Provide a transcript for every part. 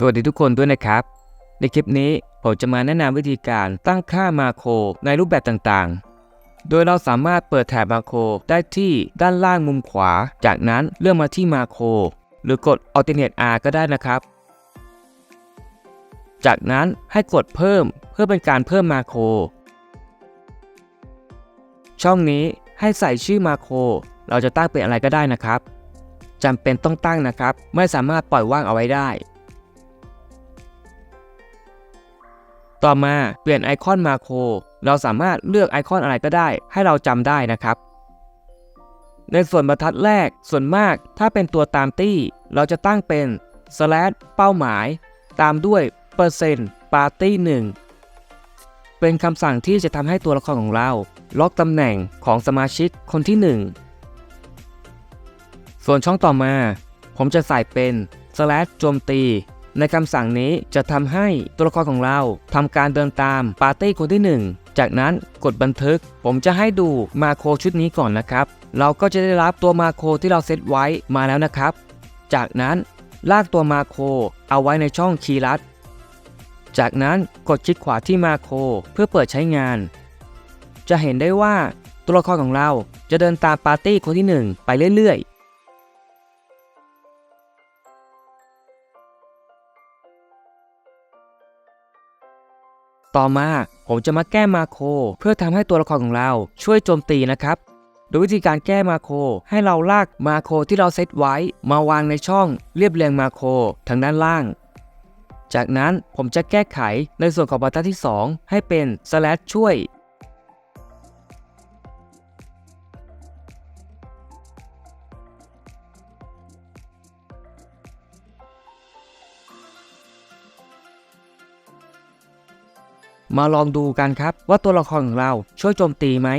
สวัสดีทุกคนด้วยนะครับ ในคลิปนี้ผมจะมาแนะนำวิธีการตั้งค่ามาโครในรูปแบบต่างๆ โดยเราสามารถเปิดแถบมาโครได้ที่ด้านล่างมุมขวา จากนั้นเลือกมาที่มาโครหรือกด Alternate R ก็ได้นะครับ จากนั้นให้กดเพิ่มเพื่อเป็นการเพิ่มมาโครช่องนี้ให้ใส่ชื่อมาโครเราจะตั้งเป็นอะไรก็ได้นะครับจำเป็นต้องตั้งนะครับ ไม่สามารถปล่อยว่างเอาไว้ได้ ต่อมาเปลี่ยนไอคอนมาโครเราสามารถเลือกไอคอนอะไรก็ได้ ให้เราจำได้นะครับ ในส่วนบรรทัดแรกส่วนมากถ้าเป็นตัวตามตี้ เราจะตั้งเป็น slash เป้าหมาย ตามด้วย เปอร์เซ็นต์ปาร์ตี้หนึ่งเป็นคำสั่งที่จะทำให้ตัวละครของเรา ล็อกตำแหน่งของสมาชิกคนที่ 1 ส่วนช่องต่อมา ผมจะใส่เป็น slash โจมตี ในคำสั่งนี้จะทำให้ตัวละครของเราทำการเดินตามปาร์ตี้คนที่ 1 จากนั้นกดบันทึก ผมจะให้ดูมาโครชุดนี้ก่อนนะครับ เราก็จะได้รับตัวมาโครที่เราเซตไว้มาแล้วนะครับ จากนั้นลากตัวมาโครเอาไว้ในช่องคีย์ลัด จากนั้นกดคลิกขวาที่มาโครเพื่อเปิดใช้งาน จะเห็นได้ว่าตัวละครของเราจะเดินตามปาร์ตี้คนที่ 1 ไปเรื่อย ต่อมาผมจะมาแก้มาโครเพื่อทำให้ตัวละครของเราช่วยโจมตีนะครับ โดยวิธีการแก้มาโครให้เราลากมาโครที่เราเซตไว้ มาวางในช่องเรียบเรียงมาโครทางด้านล่าง จากนั้นผมจะแก้ไขในส่วนของบรรทัดที่ 2 ให้เป็น slash ช่วย มาลองดูกันครับว่าตัวละครของเราช่วยโจมตีไหม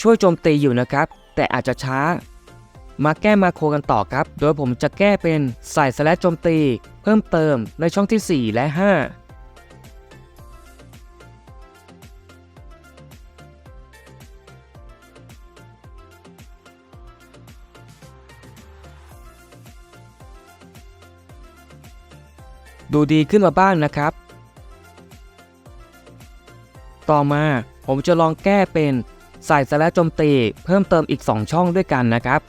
ช่วยโจมตีอยู่นะครับ แต่อาจจะช้า มาแก้มาโครกันต่อครับ โดยผมจะแก้เป็นใส่สแลชโจมตี เพิ่มเติมในช่องที่ 4 และ 5 ดูดีขึ้นมาบ้างนะครับ ต่อมาผมจะลองแก้เป็นใส่สแลชโจมตีเพิ่มเติมอีก 2 ช่องด้วยกันนะครับ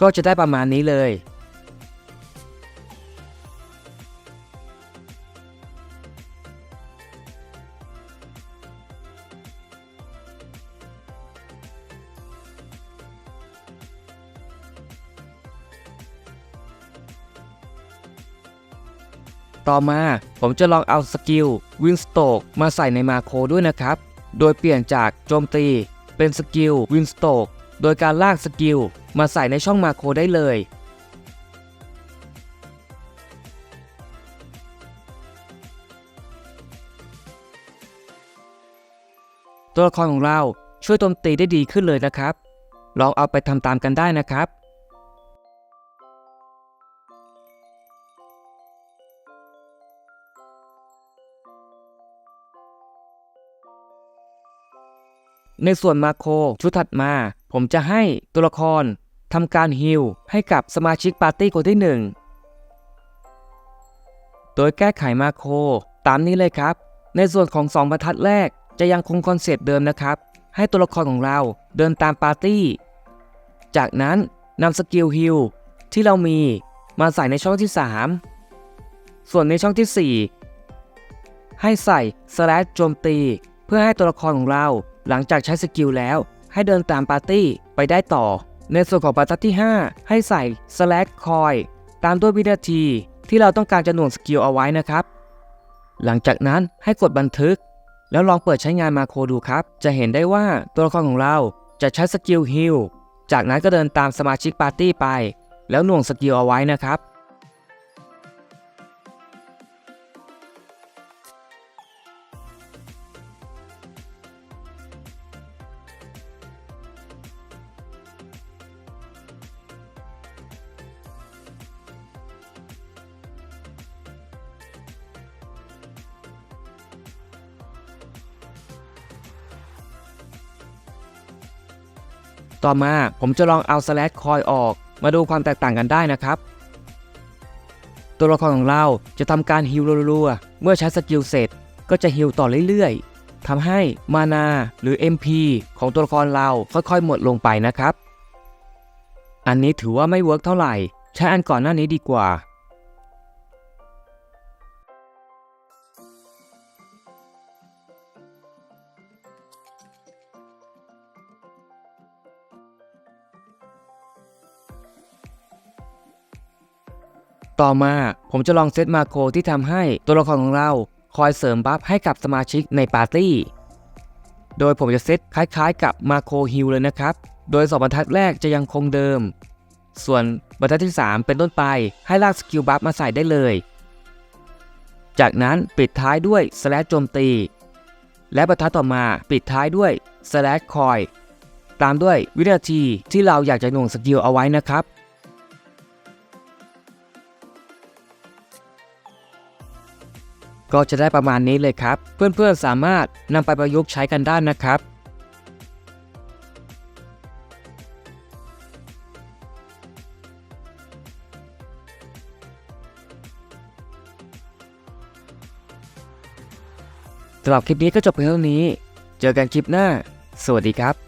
ก็จะได้ประมาณนี้เลย ต่อมา ผมจะลองเอาสกิลวินสโตกมาใส่ในมาโครด้วยนะครับ โดยเปลี่ยนจากโจมตีเป็นสกิลวินสโตกโดยการลากสกิลมาใส่ในช่องมาโครได้เลย ตัวละครของเราช่วยโจมตีได้ดีขึ้นเลยนะครับ ลองเอาไปทำตามกันได้นะครับ ในส่วนมาโคชุดถัดมา ผมจะให้ตัวละครทำการฮิลให้กับสมาชิกปาร์ตี้คนที่ 1 โดยแก้ไขมาโคตามนี้เลยครับ ในส่วนของ 2 บรรทัดแรกจะยังคงคอนเซปต์เดิมนะครับ ให้ตัวละครของเราเดินตามปาร์ตี้ จากนั้นนำสกิลฮิลที่เรามีมาใส่ในช่องที่ 3 ส่วนในช่องที่ 4 ให้ใส่ slash โจมตี เพื่อให้ตัวละครของเราหลังจากใช้สกิลแล้ว ให้เดินตามปาร์ตี้ไปได้ต่อ ในส่วนของบรรทัดที่ 5 ให้ใส่ slash coin ตามด้วยวินาทีที่เราต้องการจะหน่วงสกิลเอาไว้นะครับ หลังจากนั้นให้กดบันทึก แล้วลองเปิดใช้งานมาโครดูครับ จะเห็นได้ว่าตัวละครของเราจะใช้สกิลฮิลจากนั้นก็เดินตามสมาชิกปาร์ตี้ไป แล้วหน่วงสกิลเอาไว้นะครับ ต่อมาผมจะลองเอาสแลชคอยออก มาดูความแตกต่างกันได้นะครับ ตัวละครของเราจะทำการฮิลรัวๆเมื่อใช้สกิลเสร็จก็จะฮิลต่อเรื่อยๆทำให้มานาหรือ MP ของตัวละครเราค่อยๆ หมดลงไปนะครับ อันนี้ถือว่าไม่เวิร์กเท่าไหร่ ใช้อันก่อนหน้านี้ดีกว่า ต่อมาผมจะลองเซตมาโครที่ทำให้ตัวละครของเราคอยเสริมบัฟให้กับสมาชิกในปาร์ตี้ โดยผมจะเซตคล้ายๆ กับมาโครฮิลเลยนะครับ โดยสองบรรทัดแรกจะยังคงเดิม ส่วนบรรทัดที่ 3 เป็นต้นไปให้ลากสกิลบัฟมาใส่ได้เลย จากนั้นปิดท้ายด้วยสแลชโจมตี และบรรทัดต่อมาปิดท้ายด้วยสแลชคอยตามด้วยวินาทีที่เราอยากจะหน่วงสกิลเอาไว้นะครับ ก็จะได้ประมาณนี้เลยครับ เพื่อนๆสามารถนำไปประยุกต์ใช้กันได้นะครับสำหรับคลิปนี้ก็จบเพียงเท่านี้ เจอกันคลิปหน้า สวัสดีครับ